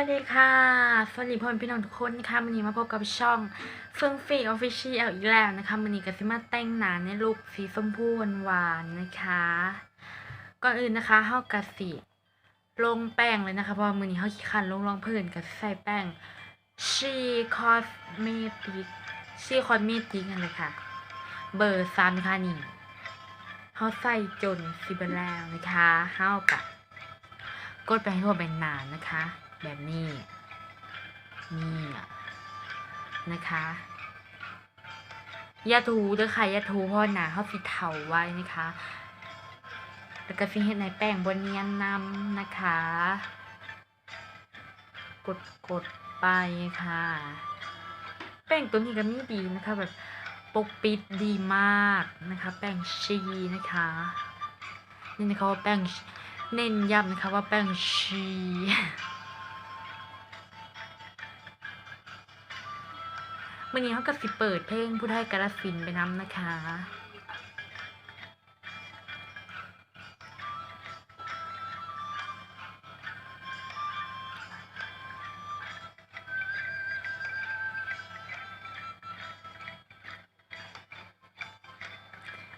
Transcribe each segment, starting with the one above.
วัสดีค่ะ สวัสดีพ่อพี่น้องทุกคนนะคะวันนี้มาพบกับช่องเฟื่องฟีออฟฟิเชียลอีกแล้วนะคะวันนี้ก็สิมาแต่งหนาในลุคสีชมพูหวานๆนะคะ ก่อนอื่นนะคะเฮากะสิลงแป้งเลยนะคะเพราะมือนี้เฮาขี้คันลงรองพื้นก็สิใส่แป้งชีคอสเมติกชีคอสเมติกนั่นเลยค่ะ เบอร์3นะคะนี่เฮาใส่จนสิเบิดแล้วนะคะเฮากะกดไปให้ทั่วใบหนานะคะ แบบนี้นี่นะคะ ยาถูเด้อค่ะยาถูพราะหนาเขาสิเถาไว้นะคะ แล้วก็สิเฮ็ดในแป้งบนเนียนนำนะคะ กดกดไปค่ะ แป้งตัวนี้ก็มีดีนะคะแบบปกปิดดีมากนะคะ แป้งชีนะคะนี่นะคะว่าแป้งเน้นย้ำนะคะว่าแป้งชี วันนี้เขาก็สิเปิดเพลงผู้ไทยกาลสินไปน้ำนะคะ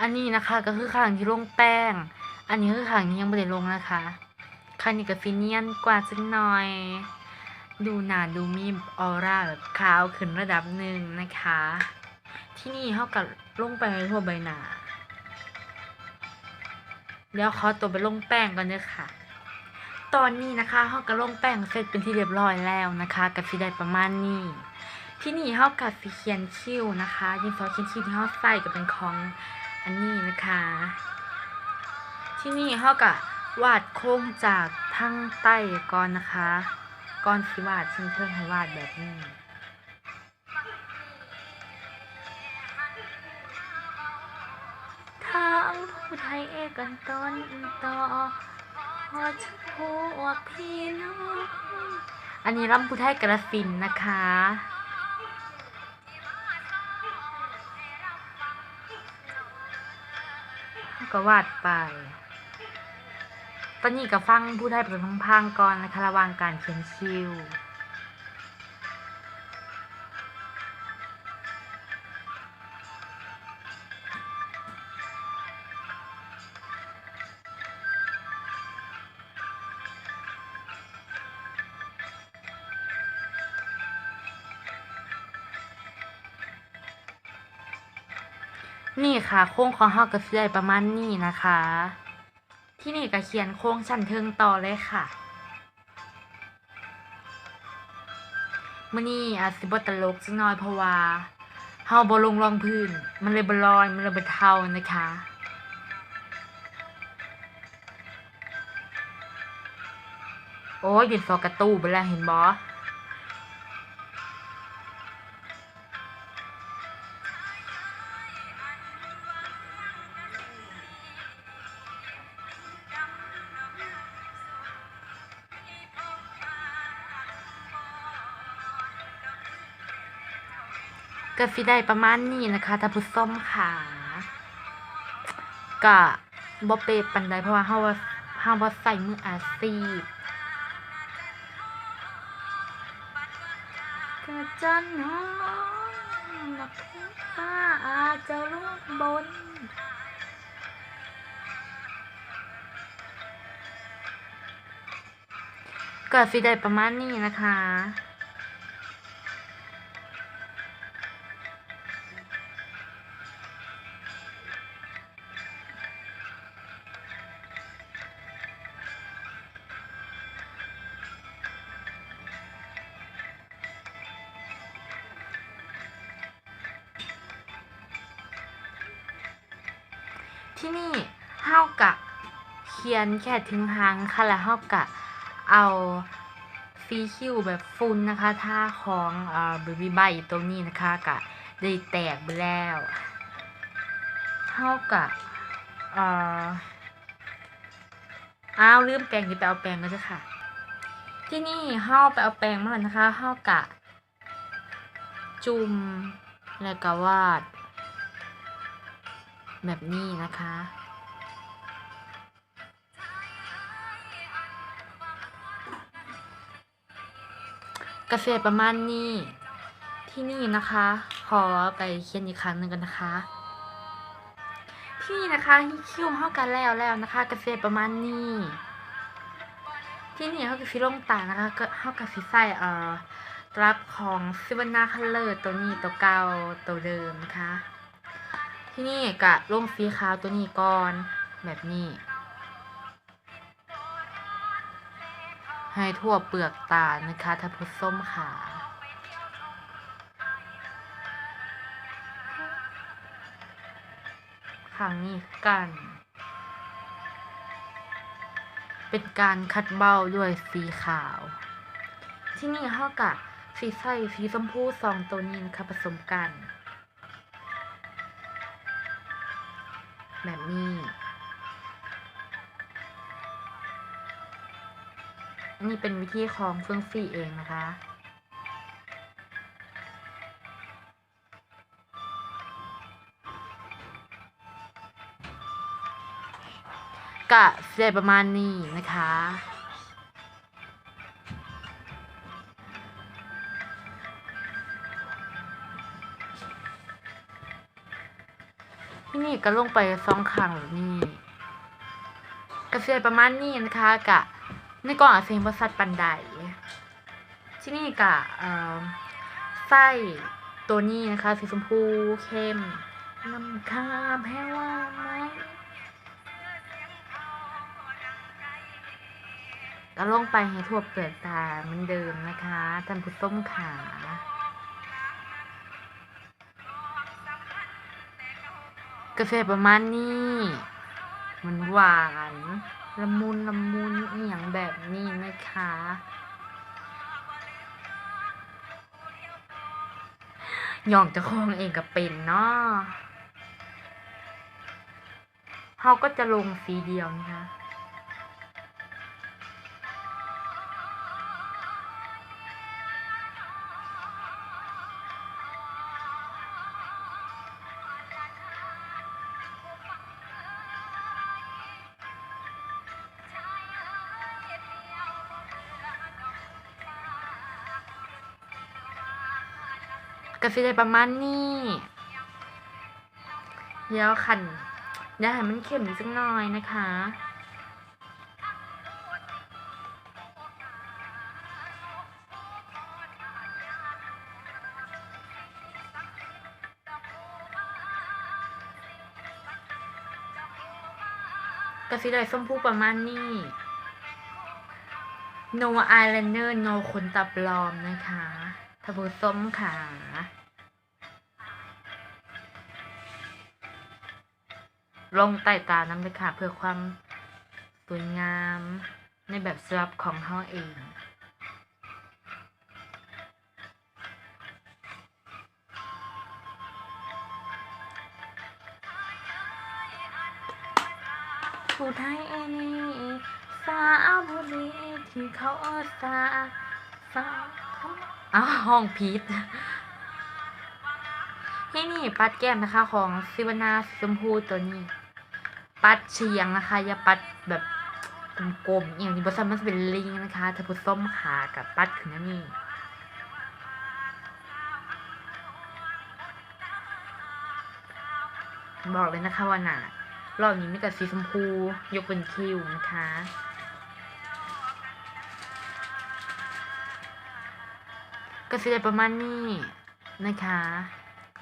อันนี้นะคะก็คือข้างที่ลงแป้ง อันนี้คือข้างที่ยังไม่ได้ลงนะคะข้างนี้ก็ฟิเนียนกว่าจังหน่อย ดูหนาดูมีออร่าแบบขาวขึ้นระดับหนึ่งนะคะ ที่นี่เขากับลงไปทั่วใบหน้าแล้วขอตัวไปลงแป้งก่อนเด้อค่ะ ตอนนี้นะคะเขาก็ลงแป้งเสร็จเป็นที่เรียบร้อยแล้วนะคะกับสีได้ประมาณนี้ ที่นี่เขากับสีเขียนคิ้วนะคะยิงซอเขียนคิ้วที่เขาใส่ก็เป็นของอันนี้นะคะ ที่นี่เขากับวาดโค้งจากทั้งใต้ก่อนนะคะ ก่อนสิวาดชิงเทิงให้วาดแบบนี้ทางผู้ไทยเอกันต้นต่อพอจะพวกพี่น้องอันนี้รำผู้ไทยกระสินนะคะก็วาดไป ตอนนี้ก็ฟังผู้ไทยเป็นพังๆก่อนนะคะระว่างการเขียนคิวนี่ค่ะ โค้งของเฮาก็สิได้ประมาณนี้นะคะ ที่นี่ก็เขียนโค้งชั้นเทิงต่อเลยค่ะมื่อนี้อาจสิบตลกจักน้อยเพราะว่าเฮาบ่ลงรองพื้น มันเลยบ่ลอย มันเลยบ่เท่านะคะโอ้ยดินสอกระตู้ไปแล้วเห็นบอ ก็สิได้ประมาณนี้นะคะท่านผู้ชมค่ะก็บ่เป๊ะปานใดเพราะว่าเฮาว่าเฮาบ่ใส่มืออาชีพกระจันหอมนักทุกฟ้าอาจจะลงบนก็สิได้ประมาณนี้นะคะ ที่นี่เฮากะเขียนแค่ถึงหางค่ะแล้วเฮากะเอาฟีคิวแบบฟุ้นนะคะท่าของเอ่อเบบี้ใบตรงนี้นะคะกะได้แตกไปแล้วเฮากะเอ่ออ้าวลืมแปรงที่ไปเอาแปรงก็จะค่ะ ที่นี่เฮาไปเอาแปรงมาแล้วนะคะเฮากะ จุ่มแล้วก็วาด แบบนี้นะคะกษตรประมาณนี้ ที่นี่นะคะ ขอไปเขียนอีกครั้งหนึ่งกันนะคะ ที่นี่นะคะคิวเท่ากันแล้วแล้วนะคะกษตรประมาณนี้ ที่นี่เขากับฟิลงตานะคะก็เขากับฟิใส่เอ่อรับของซิวนาคัลเลอร์ตัวนี้ตัวเก่าตัวเดิมนะคะ ที่นี่กะลงสีขาวตัวนี้ก่อนแบบนี้ ให้ทั่วเปลือกตานะคะถ้าพุส้มขาข้างนี้กัน เป็นการคัดเบ้าด้วยสีขาว ที่นี่เท่ากับสีใสสีชมพูสองตัวนี้นะคะผสมกัน แบบนี้อันนี้เป็นวิธีของเฟื่องฟี่เองนะคะกะเสียประมาณนี้นะคะ ที่นี่ก็ลงไปสองครั้งแล้วนี่กระเสียประมาณนี้นะคะกะในกล่องอาเซียนบริษัทปันไดที่นี่กะเอ่อไส้ตัวนี้นะคะสีชมพูเข้มน้ำข้าแพ้ว่าไหมก็ลงไปให้ทั่วเปลือกตาเหมือนเดิมนะคะท่านผู้ส้มขา กาแฟประมาณนี้ มันหวานละมุนละมุนอย่างแบบนี้นะคะย่องจะคองเองก็เป็นเนาะเขาก็จะลงสีเดียวนะคะ กาแฟได้ประมาณนี้เดี๋ยวขันเดี๋ยวให้มันเค็มนิดสักหน่อยนะคะกาแฟได้ส้มผู้ประมาณนี้ no eyeliner no ขนตาปลอมนะคะ ทบูส้มขาลงใต้ตาน้ำเลยค่ะ เพื่อความสวยงามในแบบสลับของเขาเองผู้ไทยเอนี่สาวบุรีที่เขาสาสา อ้าวห้องพีทที่นี่ปัดแก้มนะคะ ของซิวนาสีชมพูตัวนี้ ปัดเฉียงนะคะ อย่าปัดแบบกลมๆอย่างนี้บอสมมันจะเป็นลิงนะคะถ้าพูดส้มขากับปัดขึ้นนะนี่บอกเลยนะคะว่าหนารอบนี้ไมีแต่สีชมพู ยกเป็นคิวนะคะ ก็สิได้ประมาณนี้นะคะ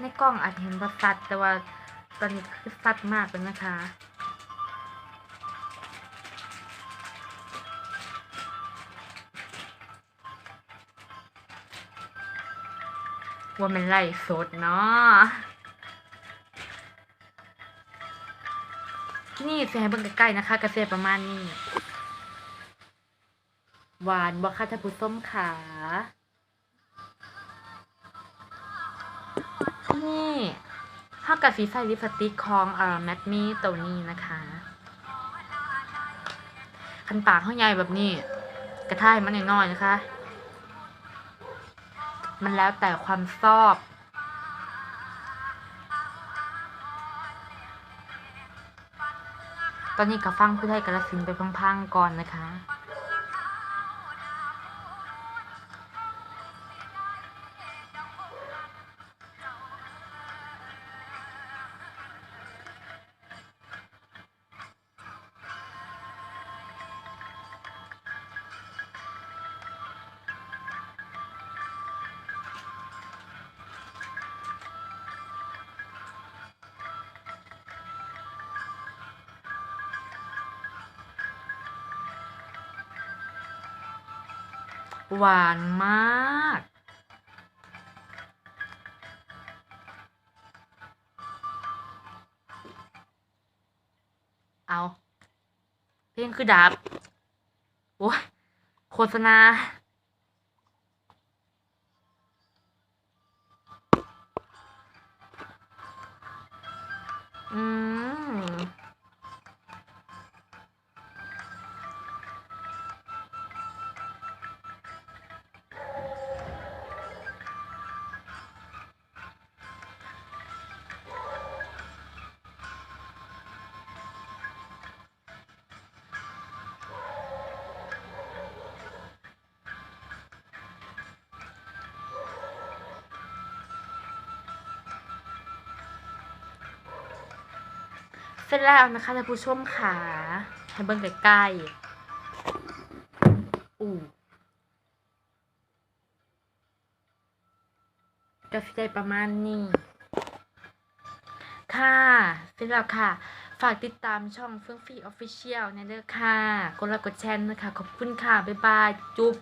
ในกล้องอาจเห็นว่าสัดแต่ว่าตอนนี้คือสัดมากเลยนะคะว่ามันไล่สดเนาะที่นี่เสียให้เบิ่งใกล้ๆนะคะกระเสียประมาณนี้ หวานบ่ค่ะท่านผู้ส้มขา ห้ากับสีใส่ลิปสติกของเอ่อแมทมี่ตัวนี้นะคะคันปากข้างใหญ่แบบนี้ กระท่ายมันน้อยๆนะคะ มันแล้วแต่ความชอบตอนนี้ก็ฟังผู้ไทยกระสินไปพังๆก่อนนะคะ หวานมาก เอา เพลงคือดับ โอ้ยโฆษณาอืม เสร็จแล้วนะคะท่านผู้ชมขาให้เบิ่งใกล้ๆอู้ก็สิได้ประมาณนี้ ค่ะเสร็จแล้วค่ะ ฝากติดตามช่องเฟื่องฟีออฟฟิเชียลในเด้อค่ะ กดไลค์กดแชร์นะคะ ขอบคุณค่ะ บ๊ายบาย จุ๊บ